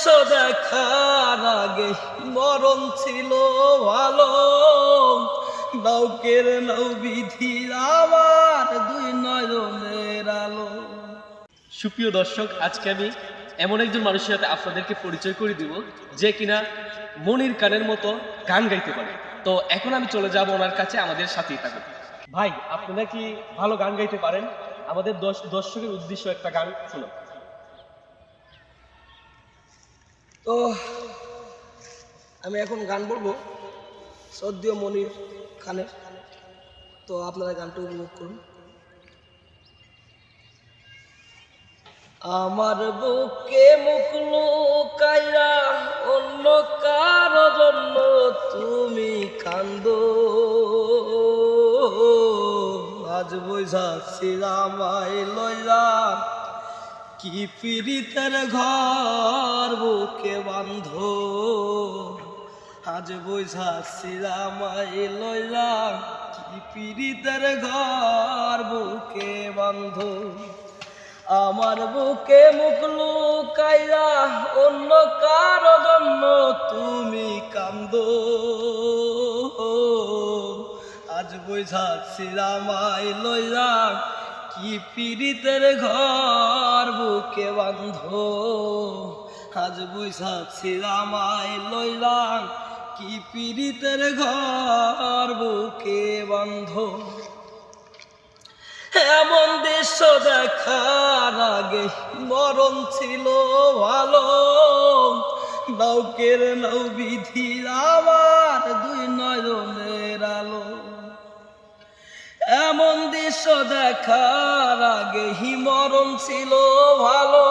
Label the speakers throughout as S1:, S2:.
S1: দৃশ্য দেখার আগে মরণ ছিল ভালো। নৌকের নৌ বিধি আমার দুই নয়নের আলো।
S2: সুপ্রিয় দর্শক, আজকে আমি এমন একজন মানুষের সাথে আপনাদেরকে পরিচয় করে দিব যে কিনা মনির কানের মতো গান গাইতে পারে। তো এখন আমি চলে যাব ওনার কাছে, আমাদের সাথেই থাকুন। ভাই, আপনি নাকি ভালো গান গাইতে পারেন? আমাদের দর্শকের উদ্দেশ্য একটা গান শুনো
S1: তো, আমি এখন গান বলব সদ্য মনির খানের। তো আপনারা গানটা উপভোগ করুন। আমার বুকে মুখলো কাইরা অন্য কারও জন্য তুমি কান্দ। আজ বৈশাখী রামাই লইলা কি পীড়িতের ঘর, বুকে বান্ধ আজ বৈশাখী রামাই লইলা কি পীড়িতের ঘর, বুকে বান্ধ আমার বুকে মুখলু কাইরা অন্য কারও জন্য তুমি কান্দ। আজ বৈশাখী রামাই লইলা কি পীড়িতের ঘর, বুকে বান্ধ আজ বৈশাখী রামাই লইলা কি পীড়িতের ঘর, বুকে বান্ধ এমন দৃশ্য দেখার আগে মরণ ছিল ভালো। নৌকের নৌ বিধি আমার দুই নয়নের আলো। এমন দৃশ্য দেখার আগে হিমরণ ছিল ভালো।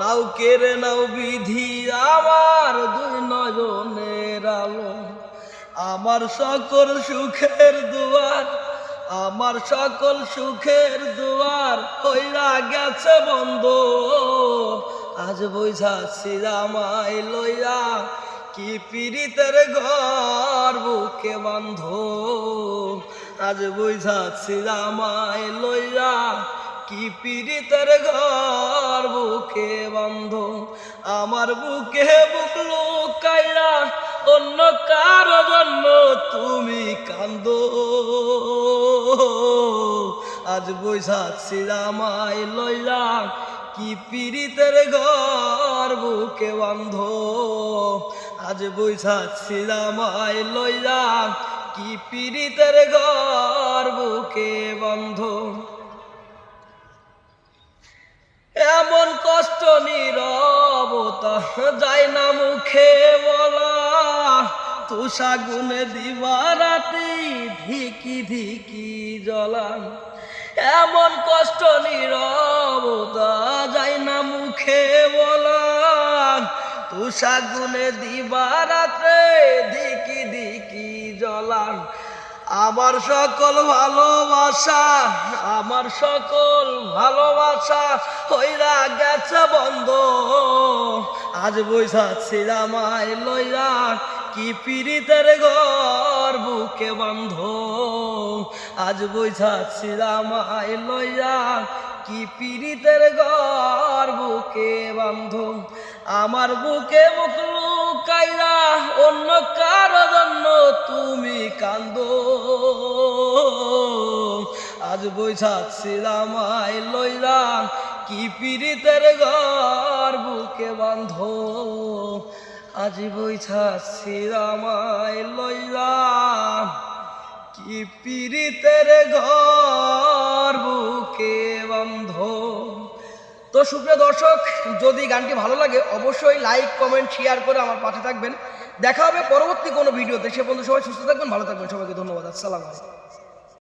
S1: নাউকের নাও বিধি আমার দুই নয়নের আলো। আমার সকল সুখের দুয়ার, আমার সকল সুখের দুয়ার হইরা গেছে বন্ধ। আজ বৈশাখী রামাই লইয়া কি পীড়িতের ঘর বুকে বান্ধ আজ বৈশাখী রামাই লইয়া কি পীড়িতের ঘর বুকে বান্ধ। আমার বুকে বুক লুকাইয়া অন্য কারও জন্য তুমি কান্দ আজ বৈশাখী রামাই লইলা কি পীড়িতের ঘর বুকে বান্ধ। আজ বৈশাখী রামাই লইলা কি পীড়িতের ঘর বুকে বন্ধ? এমন কষ্ট নীরবতা যায় না মুখে বলা। তুষা গুনে দিবারাতি ধিকি ধিকি জ্বলা। এমন কষ্ট নীরবতা যায় না মুখে বলা। তুষা গুনে দিবারাতে ধিকি দিকি জ্বলা আমার সকল ভালোবাসা, আমার সকল ভালোবাসা হইরা গেছে বন্ধ। আজ বৈশাখী রামাই লইয়া কি পীড়িতের ঘর বুকে বন্ধ আজ বৈশাখী রামাই লইয়া কি পীড়িতের ঘর বুকে বন্ধ আমার বুকে মুখ লুকাইরা অন্য কারও জন্য তুমি কান্দ। আজ বৈশাখী রামাই লইরা কি পীড়িতের ঘর বুকে বান্ধ আজ বৈশাখী রামাই লইরা কি পীড়িতের ঘর বুকে বন্ধ তো সুপ্রিয় দর্শক, যদি গানটি ভালো লাগে, অবশ্যই লাইক কমেন্ট শেয়ার করে আমার পাশে থাকবেন। দেখা হবে পরবর্তী কোনো ভিডিওতে। সে বন্ধু সবাই সুস্থ থাকবেন, ভালো থাকবেন। সবাইকে ধন্যবাদ। আসসালাম আলাইকুম।